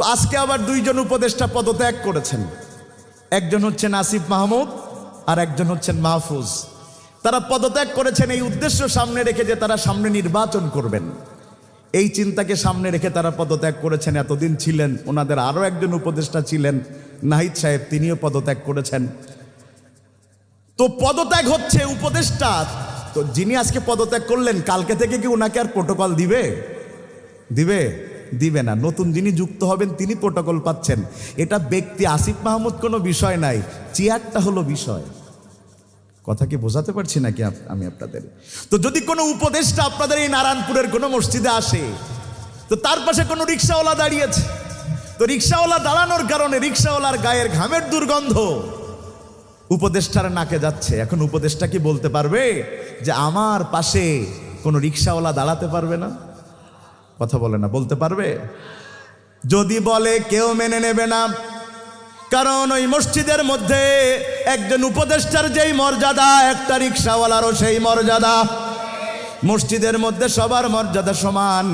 তো আজকে আবার দুইজন উপদেষ্টা পদত্যাগ করেছেন। একজন হচ্ছেন আসিফ মাহমুদ আর একজন হচ্ছেন মাহফুজ। তারা পদত্যাগ করেছেন এই উদ্দেশ্য সামনে রেখে যে তারা সামনে নির্বাচন করবেন। এই চিন্তাকে সামনে রেখে তারা পদত্যাগ করেছেন, এতদিন ছিলেন, ওনাদের আরও একজন উপদেষ্টা ছিলেন, নাহিদ সাহেব, তিনিও পদত্যাগ করেছেন। তো পদত্যাগ হচ্ছে উপদেষ্টা, তো যিনি আজকে পদত্যাগ করলেন, কালকে থেকে কি ওনাকে আর প্রোটোকল দিবে? দিবে? দিবে না। নতুন যিনি যুক্ত হবেন, তিনি প্রোটোকল পাচ্ছেন। এটা ব্যক্তি আসিফ মাহমুদ কোনো বিষয় নাই। চেয়ারটা হলো বিষয়। কথা কি বোঝাতে পারছি নাকি আমি আপনাদের? তো যদি কোনো উপদেষ্টা আপনাদের এই নারায়ণপুরের কোনো মসজিদে আসে, তো তার পাশে কোনো রিক্সাওয়ালা দাঁড়িয়েছে তো রিক্সাওয়ালা দাঁড়ানোর কারণে রিক্সাওয়ালার গায়ের ঘামের দুর্গন্ধ উপদেষ্টার নাকে যাচ্ছে। এখন উপদেষ্টা কি বলতে পারবে যে আমার পাশে কোনো রিক্সাওয়ালা দাঁড়াতে পারবে না? কথা বলে না, বলতে পারবে? যদি বলে কেউ মেনে নেবে না, কারণ ওই মসজিদের মধ্যে একজন উপদেষ্টার যেই মর্যাদা, একটা রিক্সাওয়ালারও সেই মর্যাদা। মসজিদের মধ্যে সবার মর্যাদা সমান।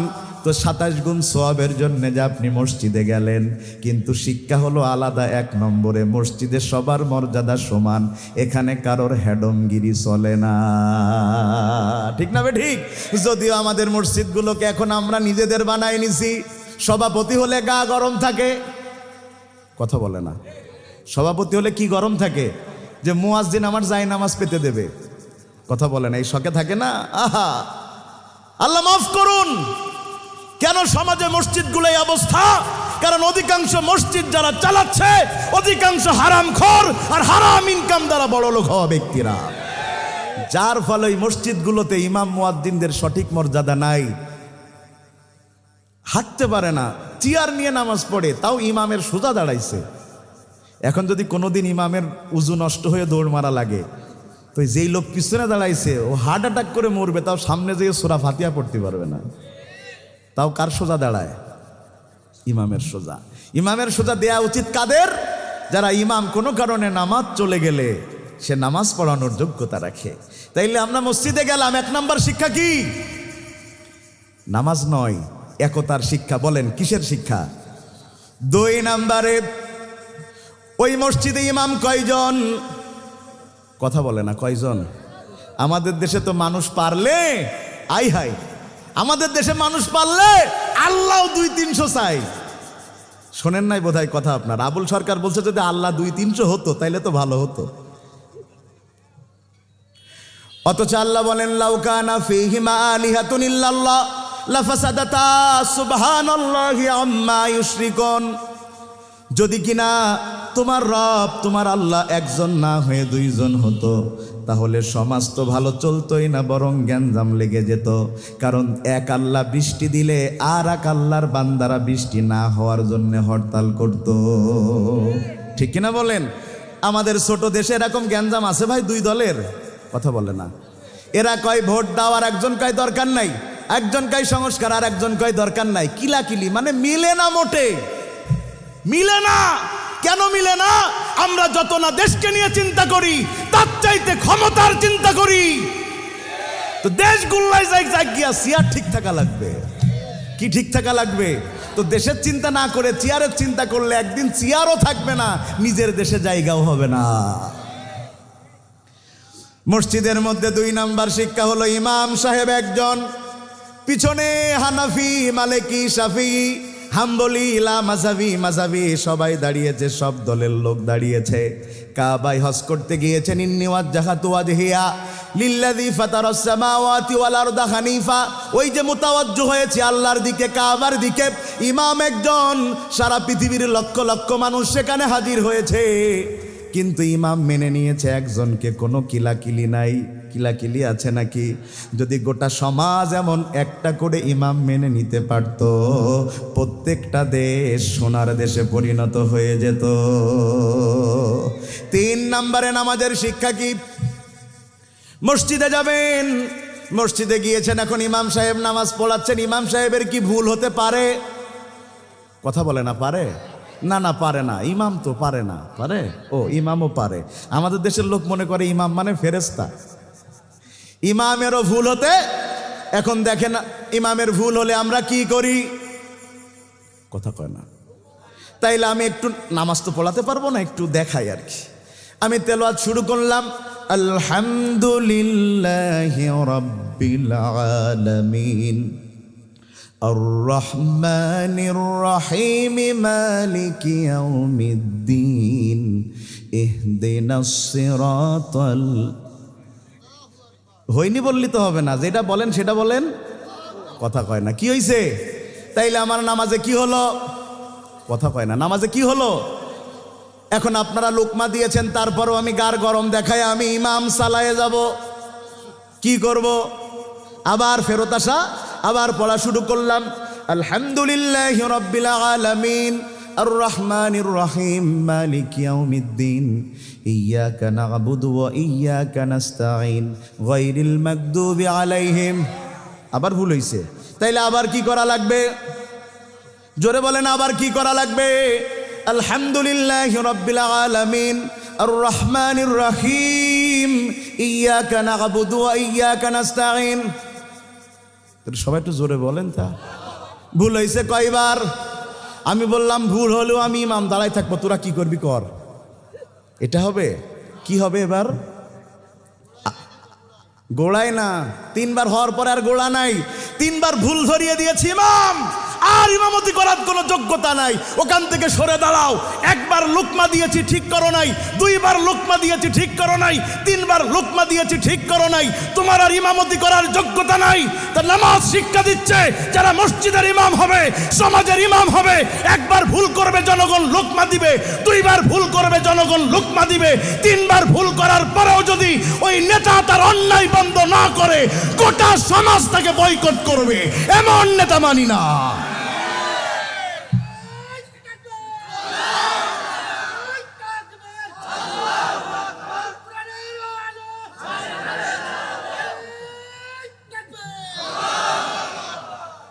তো সাতাশ গুণ সোয়াবের জন্য যে আপনি মসজিদে গেলেন, কিন্তু শিক্ষা হলো আলাদা এক নম্বরে। মসজিদে সবার মর্যাদা সমান, এখানে কারোর হ্যাডমগিরি চলে না। ঠিক না ঠিক? যদিও আমাদের মসজিদগুলোকে এখন আমরা নিজেদের বানাই নিছি। সভাপতি হলে গা গরম থাকে। কথা বলে না। সভাপতি হলে কি গরম থাকে? যে মুয়াজ্জিন আমার যাই নামাজ পেতে দেবে। কথা বলে না। এই শখে থাকে না? আহা! আল্লাহ মাফ করুন! কেন সমাজে মসজিদগুলো এই অবস্থা? কারণ অধিকাংশ মসজিদ যারা চালাচ্ছে, অধিকাংশ হারাম খর আর হারাম ইনকাম দ্বারা বড় লোক হওয়া ব্যক্তিরা। যার ফলে মসজিদগুলোতে ইমাম মুয়াদ্দিনদের সঠিক মর্যাদা নাই। হাঁটতে পারে না, চেয়ার নিয়ে নামাজ পড়ে, তাও ইমামের সোজা দাঁড়াইছে। এখন যদি কোনোদিন ইমামের উজু নষ্ট হয়ে দৌড় মারা লাগে, তো যেই লোক পিছনে দাঁড়াইছে, ও হার্ট অ্যাটাক করে মরবে, তাও সামনে যেয়ে সোরা ফাতিয়া পড়তে পারবে না। তাও কার সোজা দাঁড়ায়? ইমামের সোজা। ইমামের সোজা দেয়া উচিত কাদের? যারা ইমাম কোনো কারণে নামাজ চলে গেলে সে নামাজ পড়ানোর যোগ্যতা রাখে। তাইলে আমরা মসজিদে গেলাম, এক নম্বর শিক্ষা কি? নামাজ নয়, একতার শিক্ষা। বলেন, কিসের শিক্ষা? দুই নাম্বারে, ওই মসজিদে ইমাম কয়জন? কথা বলে না, কয়জন? আমাদের দেশে তো মানুষ পারলে, আই হাই আমাদের দেশে মানুষ পারলে আল্লাহ দুই তিনশো চাই। শোনেন নাই বোধহয় কথা আপনার। আবুল সরকার বলছে যদি আল্লাহ দুই তিনশো হতো, তাইলে তো ভালো হতো। অথচ আল্লাহ বলেন লাউকানা ফিহিমা আলিহাতুন ইল্লাল্লাহ, লাফাসাদাতা সুবহানাল্লাহি আম্মা ইউশরিকুন। যদি কিনা তোমার রব, তোমার আল্লাহ একজন না হয়ে দুইজন হতো তাহলে সমাজ তো ভালো চলতোই না, বরং গ্যাঞ্জাম লেগে যেত। কারণ এক আল্লাহ বৃষ্টি দিলে আর এক আল্লাহর বান্দারা বৃষ্টি না হওয়ার জন্য হরতাল করত। ঠিক কিনা বলেন? আমাদের ছোট দেশে এরকম গ্যাঞ্জাম আছে ভাই দুই দলের? কথা বলে না। এরা কয় ভোট দেওয়ার একজন কয় দরকার নাই। একজন কয় সংস্কার আর একজন কয় দরকার নাই। কিলাকিলি মানে মিলে না মোটে। মিলে না! কেন মিলে না? আমরা যত না দেশকে নিয়ে চিন্তা করি, তার চাইতে ক্ষমতার চিন্তা করি। তো দেশ গুল্লায় যাই যাই গিয়া চেয়ার ঠিক থাকা লাগবে। কি ঠিক থাকা লাগবে? তো দেশের চিন্তা না করে চেয়ারের চিন্তা করলে একদিন চেয়ারও থাকবে না, নিজের দেশে জায়গাও হবে না। মসজিদের মধ্যে দুই নাম্বার শিক্ষা হলো ইমাম সাহেব একজন, পিছনে হানাফি, মালিকি, শাফি। হাম্বলি ইলা মাজাবি মাজাবি সবাই দাঁড়িয়েছে, সব দলের লোক দাঁড়িয়েছে। কাবাই হজ করতে গিয়েছেন ইন্নিওয়াজ জাহাতু ওয়াজহিয়া। লিল্লাযী ফাতারাস সামাওয়াতি ওয়াল আরদা হানিফা। ওই যে মুতাওয়াজ্জু হয়েছে আল্লাহর দিকে, কাবার দিকে, ইমাম একজন, সারা পৃথিবীর লক্ষ লক্ষ মানুষ সেখানে হাজির হয়েছে। কিন্তু ইমাম মেনে নিয়েছে, একজনকে কোনো কিলাকিলি নাই। কিলাকিলি আছে নাকি? যদি গোটা সমাজ এমন একটা করে ইমাম মেনে নিতে পারত, প্রত্যেকটা দেশ সোনার দেশে পরিণত হয়ে যেত। তিন নম্বরে নামাজের শিক্ষা কি? মসজিদে যাবেন, মসজিদে গিয়েছেন, এখন ইমাম সাহেব নামাজ পড়াচ্ছেন, ইমাম সাহেবের কি ভুল হতে পারে? কথা বলে না, পারে? না না, পারে না, ইমাম তো পারে না, পারে? ও, ইমামও পারে। আমাদের দেশের লোক মনে করে ইমাম মানে ফেরেস্তা ইমামেরও ভুল হতে এখন দেখেন ইমামের ভুল হলে আমরা কি করি কথা কয় না তাইলে আমি একটু নামাজ তো পড়াতে পারবো না একটু দেখাই আর কি আমি তেলোয়াত শুরু করলাম আলহামদুলিল্লাহ রব্বিল আলামিন الرحمن الرحيم مالك يوم الدين اهدنا الصراط ال... হয়নি বললি তো হবে না, যেটা বলেন সেটা বলেন। কথা কয় না, কি হইছে? তাইলে আমার নামাজে কি হলো? কথা কয় না, নামাজে কি হলো? এখন আপনারা লোকমা দিয়েছেন, তারপরও আমি গার গরম দেখায় আমি ইমাম সালায়ে যাব। কি করব? আবার ফেরত আসা, আবার পড়া শুরু করলাম। আলহামদুলিল্লাহ রব্বিল আলামিন। আর রহমানির রহিম মালিক ইয়াউমিদ্দিন না'বুদু ওয়া ইয়াকা নাস্তাঈন গায়রিল মাগদুবি আলাইহিম আবার ভুল হইছে। তাইলে আবার কি করা লাগবে? জোরে বলেন, আবার কি করা লাগবে? আলহামদুলিল্লাহ রব্বিল আলামিন। আর রহমানির রহিম ইয়াকা না'বুদু ইয়াকা নাস্তাঈন তাহলে সবাই একটু জোরে বলেন তা। ভুল হয়েছে কয়বার? আমি বললাম, ভুল হলেও আমি ইমাম দাঁড়াই থাকব, তোরা কি করবি কর। এটা হবে? কি হবে এবার? গোড়ায় না, তিনবার হওয়ার পরে আর গোড়া নাই। তিনবার ভুল ধরিয়ে দিয়েছি ইমাম! আর ইমামতি করার কোনো যোগ্যতা নাই। ওখান থেকে সরে দাঁড়াও। একবার লুকমা দিয়েছি, ঠিক করো নাই। দুইবার লুকমা দিয়েছি, ঠিক করো নাই। তিনবার লুকমা দিয়েছি, ঠিক করো নাই। তোমার আর ইমামতি করার যোগ্যতা নাই। তা নামাজ শিক্ষা দিচ্ছে, যারা মসজিদের ইমাম হবে, সমাজের ইমাম হবে, একবার ভুল করবে, জনগণ লুকমা দিবে। দুইবার ভুল করবে, জনগণ লুকমা দিবে। তিনবার ভুল করার পরেও যদি ওই নেতা তার অন্যায় বন্ধ না করে, গোটা সমাজ তাকে বয়কট করবে। এমন নেতা মানি না।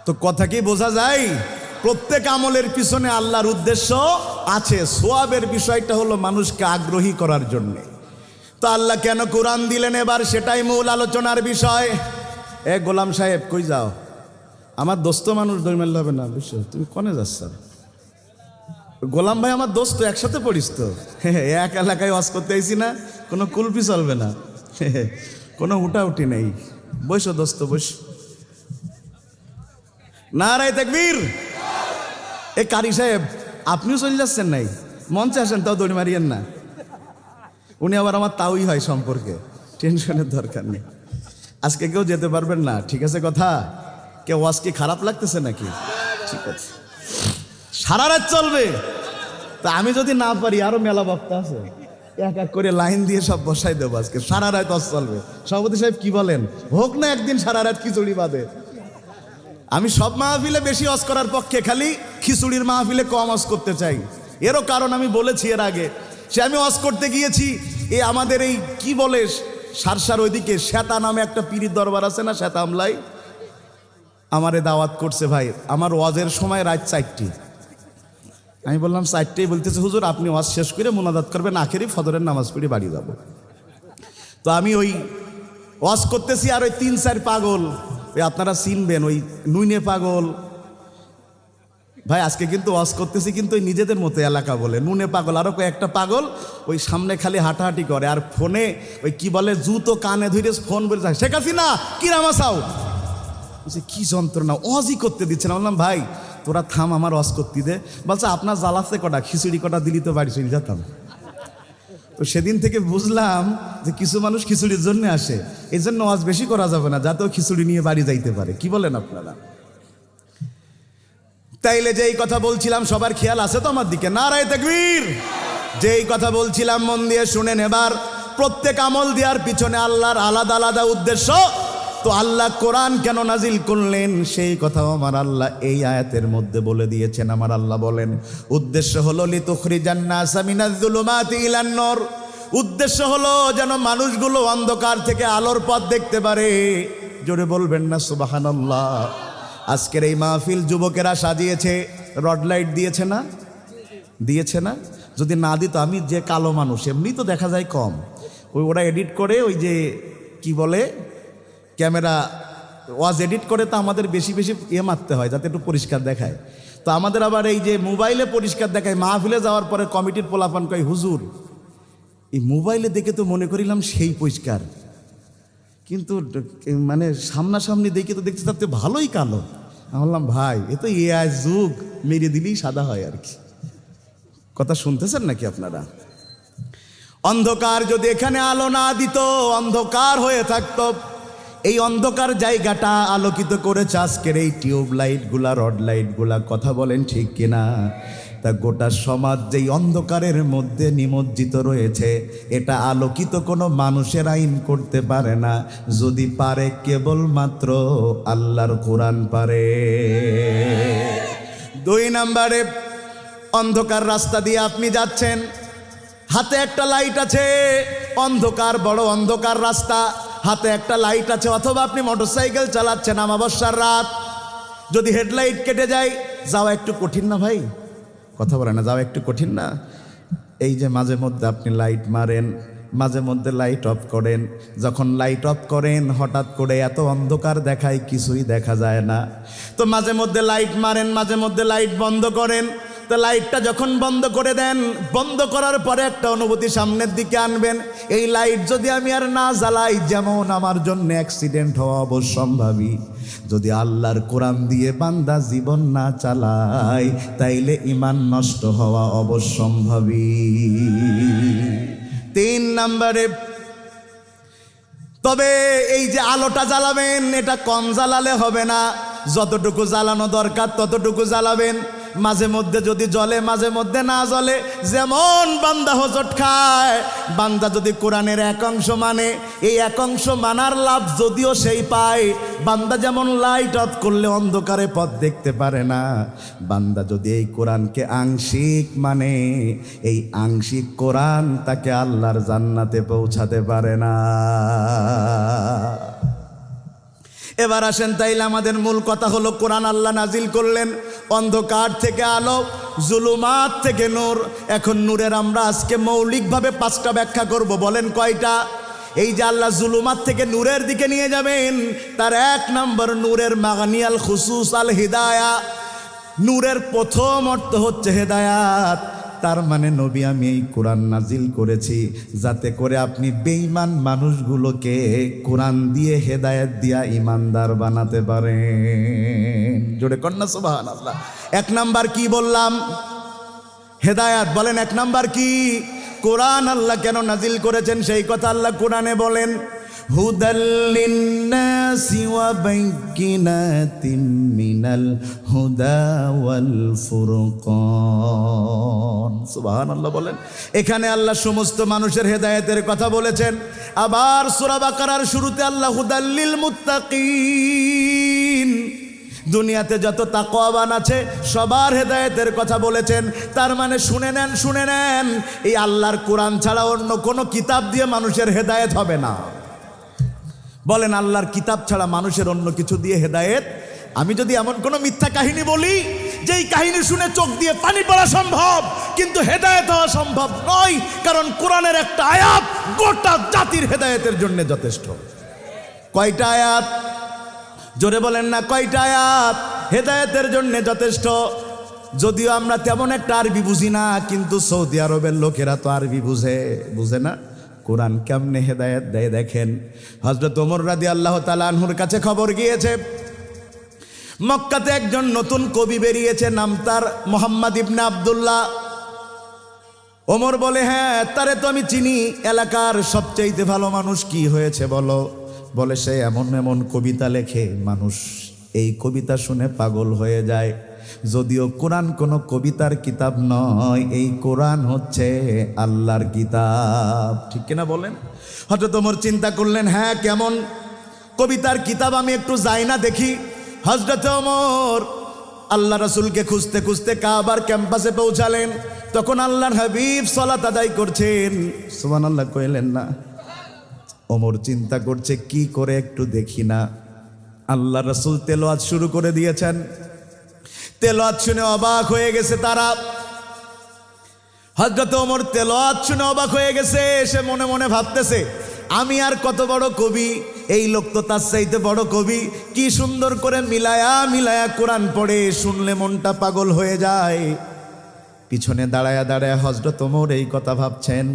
তো কথা কি বোঝা যায়? প্রত্যেক আমলের পিছনে আল্লাহর উদ্দেশ্য আছে। সোয়াবের বিষয়টা হলো মানুষকে আগ্রহী করার জন্যে। তো আল্লাহ কেন কোরআন দিলেন এবার? সেটাই মূল আলোচনার বিষয়। এ গোলাম সাহেব, কই যাও? আমার দোস্ত মানুষ দই মারলে হবে না, বুঝছ? তুমি কনে যাচ্ছ? গোলাম ভাই আমার দোস্ত, একসাথে পড়িস তো? এক এলাকায় ওয়াজ করতে আইসি না, কোনো কুলপি চলবে না। কোনো উঠাউটি নেই। বসো দোস্ত বস নারায় তাকবীর। এ কারি সাহেব, আপনিও চলে যাচ্ছেন নাই? মঞ্চে আসেন, তাও দড়ি মারিয়েন না। উনি আবার আমার তাওই হয় সম্পর্কে। টেনশনের দরকার নেই। আজকে কেউ যেতে পারবেন না, ঠিক আছে কথা? কেউ ওয়াজ কি খারাপ লাগতেছে নাকি? ঠিক আছে। সারা রাত চলবে। তা আমি যদি না পারি, আরও মেলা বক্তা আছে। এক এক করে লাইন দিয়ে সব বসাই দেবো আজকে। সারা রাত ওয়াজ চলবে। সভাপতি সাহেব কি বলেন? হোক না একদিন সারা রাত খিচুড়ি বাদে। আমি সব মাহফিলে বেশি অস করার পক্ষে খালি খিচুড়ির মাহফিলে কম অস করতে চাই। এরও কারণ আমি বলেছি এর আগে সে আমি অস করতে গিয়েছি, এ আমাদের এই কি বলে সারসার ওইদিকে, শ্বেতা নামে একটা পীরির দরবার আছে না, শ্বেতা আমলাই? আমারে দাওয়াত করছে ভাই, আমার ওয়াজের সময় রাত চারটি। আমি বললাম, চারটেই বলতেছে, হুজুর, আপনি ওয়াজ শেষ করে মোনাজাত করবেন আখেরই ফদরের নামাজ পড়ে বাড়ি যাব। তো আমি ওই ওয়াজ করতেছি আর ওই তিন চার পাগল ওই আপনারা চিনবেন, ওই নুইনে পাগল। ভাই, আজকে কিন্তু ওয়াজ করতেছি কিন্তু ওই নিজেদের মতো এলাকা বলে। নুনে পাগল, আরও কয়েকটা পাগল ওই সামনে খালি হাঁটাহাঁটি করে। আর ফোনে ওই কি বলে, জুতো কানে ধরে ফোন বলে যায়, শেখ হাসিনা, কি রামাসাও? বলছে, কি যন্ত্রণা অজই করতে দিচ্ছে না। বললাম, ভাই, তোরা থাম, আমার অজ করতে দে। বলছে, আপনার জ্বালাতে কটা, খিচুড়ি কটা দিলি তো বাড়ি চলে যেতাম। তো সেদিন থেকে বুঝলাম যে কিছু মানুষ খিচুড়ির জন্য আসে। এই জন্য আজ বেশি করা যাবে না, যাতেও খিচুড়ি নিয়ে বাড়ি যাইতে পারে। কি বলেন আপনারা? তাইলে যেই কথা বলছিলাম, সবার খেয়াল আছে তো আমার দিকে? নারায় তাকবীর! যেই কথা বলছিলাম, মন দিয়ে শুনেন এবার। প্রত্যেক আমল দেওয়ার পিছনে আল্লাহর আলাদা আলাদা উদ্দেশ্য। তো আল্লাহ কোরআন কেন নাজিল করলেন? সেই কথাও আমার আল্লাহ এই আয়াতের মধ্যে বলে দিয়েছেন, আমার আল্লাহ বলেন। উদ্দেশ্য হলো লিতুখরিজান্নার উদ্দেশ্য হলো, যেন মানুষগুলো অন্ধকার থেকে আলোর পথ দেখতে পারে। জোরে বলবেন না, সুবাহানাল্লাহ। আজকের এই মাহফিল যুবকেরা সাজিয়েছে। রড লাইট দিয়েছে না? দিয়েছে না? যদি না দিত, আমি যে কালো মানুষ, এমনি তো দেখা যায় কম। ওই ওরা এডিট করে, ওই যে, কি বলে? ক্যামেরা ওয়াজ এডিট করে তো আমাদের বেশি বেশি ইয়ে মারতে হয়, যাতে একটু পরিষ্কার দেখায়। তো আমাদের আবার এই যে মোবাইলে পরিষ্কার দেখায়, মাহফিলে যাওয়ার পরে কমিটির পোলাপান কয়, হুজুর, এই মোবাইলে দেখে তো মনে করিলাম সেই পরিষ্কার। কিন্তু মানে সামনাসামনি দেখে তো দেখছি তার ভালোই কালো। আমি বললাম, ভাই, এ তো এআই যুগ, মেরে দিলেই সাদা হয় আর কি। কথা শুনতেছেন নাকি আপনারা? অন্ধকার যদি এখানে আলো না দিত, অন্ধকার হয়ে থাকতো। এই অন্ধকার জায়গাটা আলোকিত করেছে আজকের এই টিউব লাইটগুলা রড লাইটগুলা কথা বলেন ঠিক কিনা? তা গোটা সমাজ যেই অন্ধকারের মধ্যে নিমজ্জিত রয়েছে, এটা আলোকিত কোনো মানুষের আইন করতে পারে না। যদি পারে কেবলমাত্র আল্লাহর কোরআন পারে। দুই নাম্বারে, অন্ধকার রাস্তা দিয়ে আপনি যাচ্ছেন। হাতে একটা লাইট আছে, অন্ধকার, বড় অন্ধকার রাস্তা। হাতে একটা লাইট আছে, অথবা আপনি মোটরসাইকেল চালাচ্ছেন আমাবস্যার রাত। যদি হেডলাইট কেটে যায়, যাওয়া একটু কঠিন না ভাই? কথা বলে না, যাওয়া একটু কঠিন না? এই যে মাঝে মধ্যে আপনি লাইট মারেন, মাঝে মধ্যে লাইট অফ করেন। যখন লাইট অফ করেন, হঠাৎ করে এত অন্ধকার দেখায়, কিছুই দেখা যায় না। তো মাঝে মধ্যে লাইট মারেন, মাঝে মধ্যে লাইট বন্ধ করেন। তো লাইটটা যখন বন্ধ করে দেন, বন্ধ করার পরে একটা অনুভূতি সামনের দিকে আনবেন। এই লাইট যদি আমি আর না জ্বালাই, যেমন আমার জন্য অ্যাক্সিডেন্ট হওয়া অবশ্যম্ভাবী যদি আল্লাহর কোরআন দিয়ে বান্দা জীবন না চালায়, তাইলে ইমান নষ্ট হওয়া অবশ্যম্ভাবী তিন নম্বরে, তবে এই যে আলোটা জ্বালাবেন, এটা কম জ্বালালে হবে না। যতটুকু জ্বালানো দরকার, ততটুকু জ্বালাবেন। মাঝে মধ্যে যদি জলে মাঝে মধ্যে না জ্বলে, যেমন বান্দা হজট খায়, বান্দা যদি কোরআনের এক অংশ মানে এই এক অংশ মানার লাভ যদিও সেই পায়। বান্দা যেমন লাইট অফ করলে অন্ধকারে পথ দেখতে পারে না, বান্দা যদি এই কোরআনকে আংশিক মানে এই আংশিক কোরআন তাকে আল্লাহর জান্নাতে পৌঁছাতে পারে না। এবার আসেন, তাইলে আমাদের মূল কথা হলো কোরআন আল্লাহ নাজিল করলেন, অন্ধকার থেকে আলো, জুলুমাত থেকে নূর। এখন নূরের আমরা আজকে মৌলিকভাবে পাঁচটা ব্যাখ্যা করব, বলেন কয়টা? এই যে আল্লাহ জুলুমাত থেকে নূরের দিকে নিয়ে যাবেন, তার এক নম্বর নূরের মাগানিয়াল খুসুস আল হিদায়া। নূরের প্রথম অর্থ হচ্ছে হেদায়াত। তার মানে নবী, আমি এই কোরআন নাজিল করেছি যাতে করে আপনি বেঈমান মানুষগুলোকে কোরআন দিয়ে হেদায়েত দিয়া ইমানদার বানাতে পারেন। জোরে কন্যা সুবাহান আল্লাহ এক নাম্বার কি বললাম? হেদায়াত। বলেন, এক নাম্বার কি? কোরআন আল্লাহ কেন নাজিল করেছেন? সেই কথা আল্লাহ কোরআনে বলেন। হুদাল্লিন্নাসি ওয়া বাইকিনাতিম মিনাল হুদা ওয়াল ফুরকান সুবহানাল্লাহ বলেন এখানে আল্লাহ সমস্ত মানুষের হেদায়েতের কথা বলেছেন আবার সূরা বাকারার শুরুতে আল্লাহ হুদাল্লিল মুত্তাকিন দুনিয়াতে যত তাকওয়াবান আছে, সবার হেদায়েতের কথা বলেছেন। তার মানে শুনে নেন শুনে নেন, এই আল্লাহর কোরআন ছাড়া অন্য কোনো কিতাব দিয়ে মানুষের হেদায়েত হবে না। বলেন, আল্লাহর কিতাব ছাড়া মানুষের অন্য কিছু দিয়ে হেদায়েত? আমি যদি এমন কোনো মিথ্যা কাহিনী বলি, যেই কাহিনী শুনে চোখ দিয়ে পানি পড়া সম্ভব, কিন্তু হেদায়েত হওয়া সম্ভব নয়, কারণ কোরআনের একটা আয়াত গোটা জাতির হেদায়েতের জন্য যথেষ্ট। কয়টা আয়াত? জোরে বলেন না, কয়টা আয়াত? হেদায়েতের জন্য যথেষ্ট। যদিও আমরা তেমন একটা আরবি বুঝি না, কিন্তু সৌদি আরবের লোকেরা তো আরবি বুঝে বুঝে না? কোরআন কেমনে হেদায়েত দেয় দেখেন? হজরত ওমর রাদি আল্লাহ তালাহুর কাছে খবর গিয়েছে, মক্কাতে একজন নতুন কবি বেরিয়েছে, নাম তার মোহাম্মদ ইবনে আবদুল্লাহ। ওমর বলে হ্যাঁ তারে তো আমি চিনি, এলাকার সবচাইতে ভালো মানুষ কি হয়েছে বলো? বলে, সে এমন এমন কবিতা লেখে, মানুষ এই কবিতা শুনে পাগল হয়ে যায়। যদিও কোরআন কোনো কবিতার কিতাব নয়, এই কোরআন হচ্ছে আল্লাহর কিতাব। ঠিক কিনা বলেন? হয়তো তোমার চিন্তা করলেন হ্যাঁ কেমন? কবিতার কিতাব আমি একটু যাই না দেখি। হজরত ওমর আল্লাহ রসুলকে খুঁজতে খুঁজতে কাবার ক্যাম্পাসে পৌঁছালেন। তখন আল্লাহর হাবিব সলাত আদায় করছেন। সুমান আল্লাহ কইলেন না। ওমর চিন্তা করছে, কি করে একটু দেখি না। আল্লাহ রসুল তেলোয়াত শুরু করে দিয়েছেন। তেলোয়াত শুনে অবাক হয়ে গেছে তারা। হজরত ওমর তেলোয়াত শুনে অবাক হয়ে গেছে, সে মনে মনে ভাবতেছে, আমি আর কত বড় কবি? এই লোক তো তার চাইতে বড় কবি। কি সুন্দর করে মিলায়া মিলায়া কোরআন পড়ে, শুনলে মনটা পাগল হয়ে যায়। পিছনে দাঁড়ায়া দাঁড়ায়া হজরত ওমর এই কথা ভাবছেন,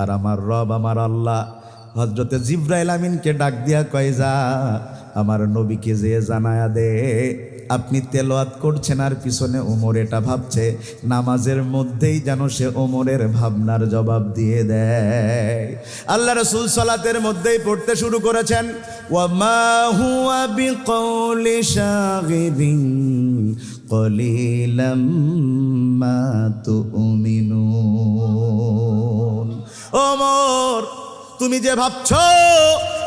আর আমার রব, আমার আল্লাহ হজরতে জিব্রাইল আমিনকে ডাক দিয়া কয়, যা, আমার নবীকে যে জানায়া দে, আপনি তেলোয়াত করছেন আর পিছনে ওমর এটা ভাবছে, নামাজের মধ্যেই যেন সে ওমরের ভাবনার জবাব দিয়ে দেয়। আল্লাহ রসুল সালাতের মধ্যেই পড়তে শুরু করেছেন ওমর তুমি যে ভাবছ,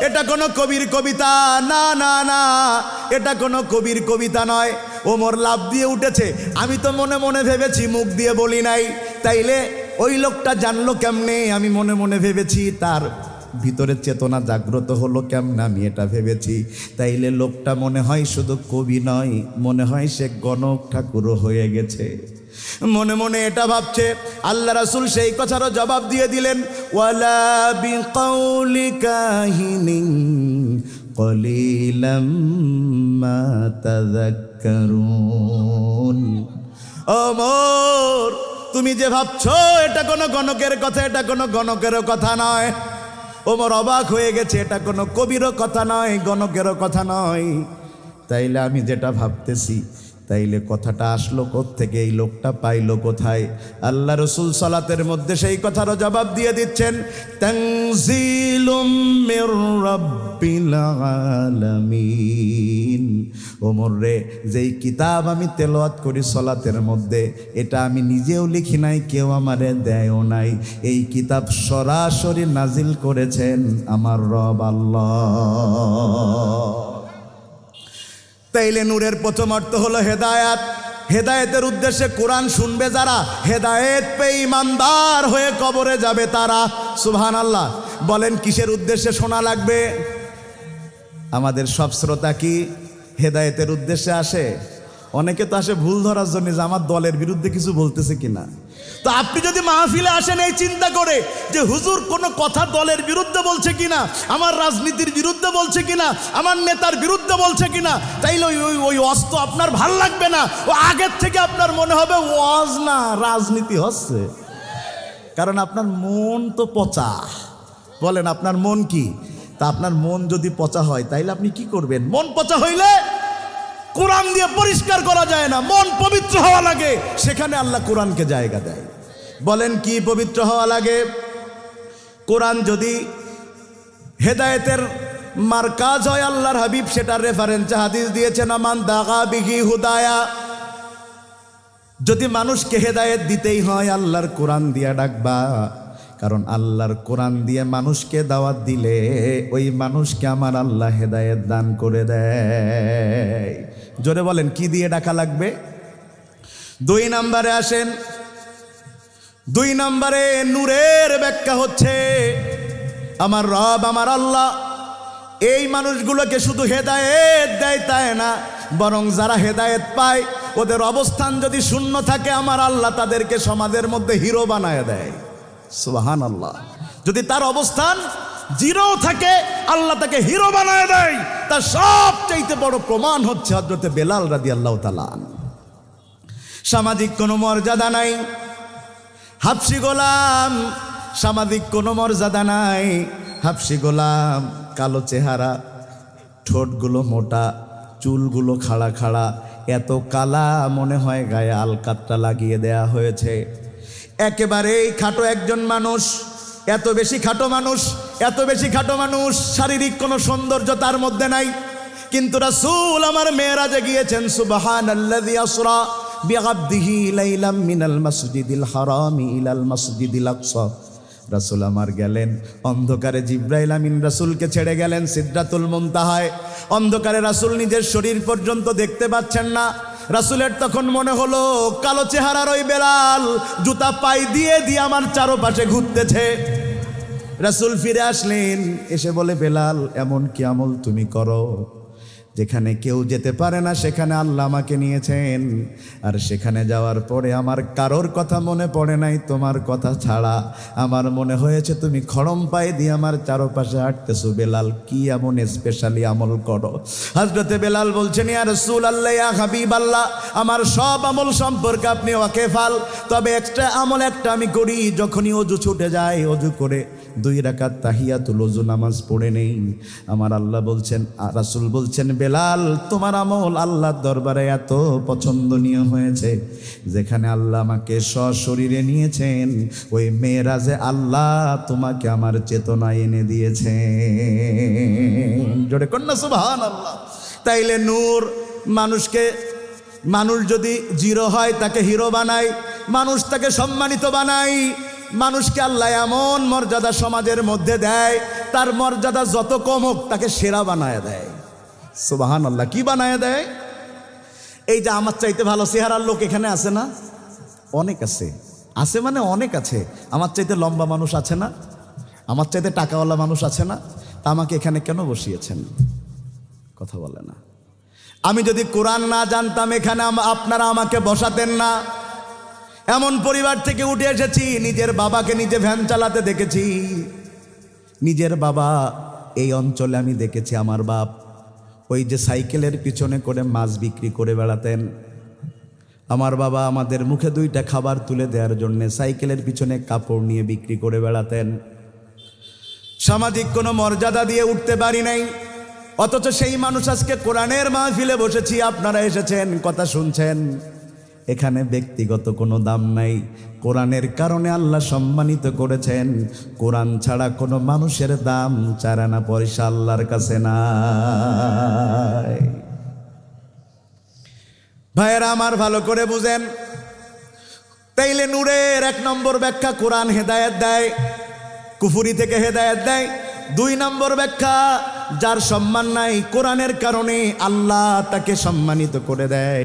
এটা কোনো কবির কবিতা, না না না, এটা কোনো কবির কবিতা নয়। ওমর লাভ দিয়ে উঠেছে। আমি তো মনে মনে ভেবেছি, মুখ দিয়ে বলি নাই। তাইলে ওই লোকটা জানলো কেমনে? আমি মনে মনে ভেবেছি, তার ভিতরে চেতনা জাগ্রত হলো কেমন? আমি এটা ভেবেছি। তাইলে লোকটা মনে হয় শুধু কবি নয়, মনে হয় সে গণক ঠাকুরও হয়ে গেছে। মনে মনে এটা ভাবছে। আল্লাহ রাসুল সেই কথারও জবাব দিয়ে দিলেন, ওয়ালা বিকাউলি কাহিনী ওমর তুমি যে ভাবছ এটা কোনো গণকের কথা, এটা কোনো গণকেরও কথা নয়। ওমর অবাক হয়ে গেছে, এটা কোনো কবিরও কথা নয়, গণকেরও কথা নয়। তাইলে আমি যেটা ভাবতেছি তাইলে কথাটা আসলো থেকে এই লোকটা পাইলো কোথায়? আল্লাহ রসুল সালাতের মধ্যে সেই কথারও জবাব দিয়ে দিচ্ছেন ওমর রে, যেই কিতাব আমি তেলাওয়াত করি সলাতের মধ্যে, এটা আমি নিজেও লিখি নাই, কেউ আমারে দেয়ও নাই। এই কিতাব সরাসরি নাজিল করেছেন আমার রব আল্লাহ। তাইলে নূরের প্রথম অর্থ হলো হেদায়াত। হেদায়েতের উদ্দেশ্যে কোরআন শুনবে যারা, হেদায়েত পেয়ে ইমানদার হয়ে কবরে যাবে তারা। সুহান আল্লাহ বলেন, কিসের উদ্দেশ্যে শোনা লাগবে? আমাদের সব শ্রোতা কি হেদায়েতের উদ্দেশ্যে আসে? অনেকে তো আসে ভুল ধরার জন্য যে আমার দলের বিরুদ্ধে কিছু বলতেছে কিনা। তো আপনি যদি মাহফিলে আসেন এই চিন্তা করে যে হুজুর কোনো কথা দলের বিরুদ্ধে বলছে কিনা, আমার রাজনীতির বিরুদ্ধে বলছে কিনা, আমার নেতার বিরুদ্ধে বলছে কিনা, তাইলে ওই ওই ওই অস্ত্র আপনার ভালো লাগবে না, ও আগের থেকে আপনার মনে হবে ওয়াজ না, রাজনীতি হচ্ছে। কারণ আপনার মন তো পচা। বলেন, আপনার মন কি? তা আপনার মন যদি পচা হয়, তাইলে আপনি কি করবেন? মন পচা হইলে কোরআন দিয়ে পরিষ্কার করা যায় না, মন পবিত্র হওয়া লাগে, সেখানে আল্লাহ কোরআনকে জায়গা দেয়। বলেন, কি পবিত্র হওয়া লাগে? কোরআন যদি হেদায়েতের মার্কাজ হয় আল্লাহর হাবিব, সেটার রেফারেন্স হাদিস দিয়েছেন, আমান দাগা বিঘি হুদায়া। যদি মানুষকে হেদায়েত দিতেই হয়, আল্লাহর কোরআন দিয়া ডাকবা। কারণ আল্লাহর কোরআন দিয়ে মানুষকে দাওয়াত দিলে ওই মানুষকে আমার আল্লাহ হেদায়েত দান করে দেয়। জোরে বলেন, কি দিয়ে ডাকা লাগবে? দুই নাম্বারে আসেন। দুই নাম্বারে নূরের ব্যাখ্যা হচ্ছে, আমার রব, আমার আল্লাহ, এই মানুষগুলোকে শুধু হেদায়েত দেয় তাই না, বরং যারা হেদায়েত পায়, ওদের অবস্থান যদি শূন্য থাকে, আমার আল্লাহ তাদেরকে সমাজের মধ্যে হিরো বানায় দেয়। সুবাহান আল্লাহ যদি তার অবস্থান জিরো থাকে, আল্লাহ তাকে হিরো বানায় দেয়। তার সবচাইতে বড় প্রমাণ হচ্ছে হজরতে বেলাল রাদি আল্লাহ তালান সামাজিক কোনো মর্যাদা নাই। হাফসি গোলাম, সামাজিক কোনো মর্যাদা নাই। হাফসি গোলাম, কালো চেহারা, ঠোঁটগুলো মোটা, চুলগুলো খাড়া খাড়া, এত কালা মনে হয় গায়ে আলকাতটা লাগিয়ে দেয়া হয়েছে। একেবারেই খাটো একজন মানুষ, এত বেশি খাটো মানুষ, এত বেশি খাটো মানুষ, শারীরিক কোনো সৌন্দর্য তার মধ্যে নাই। কিন্তু রাসূল আমার মেয়েরাজে গিয়েছেন সুবহান আসরা বিআবদিহি লাইলাম মিনাল মাসজিদিল হারামি ইলাল মাসজিদিল আকসা। রাসূল আমার গেলেন, অন্ধকারে জিব্রাইল আমিন রাসূলকে ছেড়ে গেলেন সিদ্রাতুল মুনতাহায়। অন্ধকারে রাসূল নিজের শরীর পর্যন্ত দেখতে পাচ্ছেন না। রাসূলের তখন মনে হলো, কালো চেহারার ওই বেলাল জুতা পাই দিয়ে দিয়ে আমার চারোপাশে ঘুরতেছে। রাসুল ফিরে আসলেন, এসে বলে, বেলাল, এমন কি আমল তুমি করো? যেখানে কেউ যেতে পারে না, সেখানে আল্লাহ আমাকে নিয়েছেন। আর সেখানে যাওয়ার পরে আমার কারোর কথা মনে পড়ে নাই, তোমার কথা ছাড়া। আমার মনে হয়েছে তুমি খড়ম পায়ে দিয়ে আমার চারপাশে হাঁটতেছো। বেলাল, কি এমন স্পেশালি আমল করো? হজরতে বেলাল বলছেন আর সুল আল্লাহ হাবিব আল্লাহ আমার সব আমল সম্পর্কে আপনি ওয়াকেফাল। তবে এক্সট্রা আমল একটা আমি করি, যখনই অজু ছুটে যায়, অজু করে দুই রাকাত তাহিয়াতুল অজু নামাজ পড়ে নেই। আমার আল্লাহ বলছেন রাসূল বলছেন, বেলাল, তোমার আমল আল্লাহর দরবারে এত পছন্দনীয় হয়েছে, যেখানে আল্লাহ আমাকে সশরীরে নিয়েছেন। ওই মেয়েরাজে আল্লাহ তোমাকে আমার চেতনা এনে দিয়েছে জোরে কন্যা সুবহান আল্লাহ তাইলে নূর, মানুষকে, মানুষ যদি জিরো হয়, তাকে হিরো বানায়, মানুষ তাকে সম্মানিত বানায়। মানুষকে আল্লাহ এমন মর্যাদা সমাজের মধ্যে দেয়, তার মর্যাদা যত কম হোক তাকে সেরা বানায় দেয়। সুবাহান আল্লাহ কি বানায় দেয়? এই যে আমার চাইতে ভালো চেহারার লোক এখানে আছে না? অনেক আছে। আছে মানে অনেক আছে। আমার চাইতে লম্বা মানুষ আছে না? আমার চাইতে টাকাওয়ালা মানুষ আছে না? তা আমাকে এখানে কেন বসিয়েছেন? কথা বলে না। আমি যদি কোরআন না জানতাম এখানে আপনারা আমাকে বসাতেন না। এমন পরিবার থেকে উঠে এসেছি, নিজের বাবাকে নিজে ভ্যান চালাতে দেখেছি। নিজের বাবা এই অঞ্চলে আমি দেখেছি, আমার বাপ ওই যে সাইকেলের পিছনে করে মাছ বিক্রি করে বেড়াতেন। আমার বাবা আমাদের মুখে দুইটা খাবার তুলে দেওয়ার জন্যে সাইকেলের পিছনে কাপড় নিয়ে বিক্রি করে বেড়াতেন। সামাজিক কোনো মর্যাদা দিয়ে উঠতে পারি নাই। অথচ সেই মানুষ আজকে কোরআনের মাহফিলে বসেছি, আপনারা এসেছেন, কথা শুনছেন। এখানে ব্যক্তিগত কোনো দাম নাই। কোরআনের কারণে আল্লাহ সম্মানিত করেছেন। কোরআন ছাড়া কোনো মানুষের দাম চারানা পয়সা আল্লাহর কাছে নাই। ভাইয়েরা, আমার ভালো করে বুঝেন। তাইলে নূরের এক নম্বর ব্যাখ্যা কোরআন হেদায়েত দেয়, কুফুরি থেকে হেদায়েত দেয়। দুই নম্বর ব্যাখ্যা, যার সম্মান নাই, কোরআনের কারণে আল্লাহ তাকে সম্মানিত করে দেয়।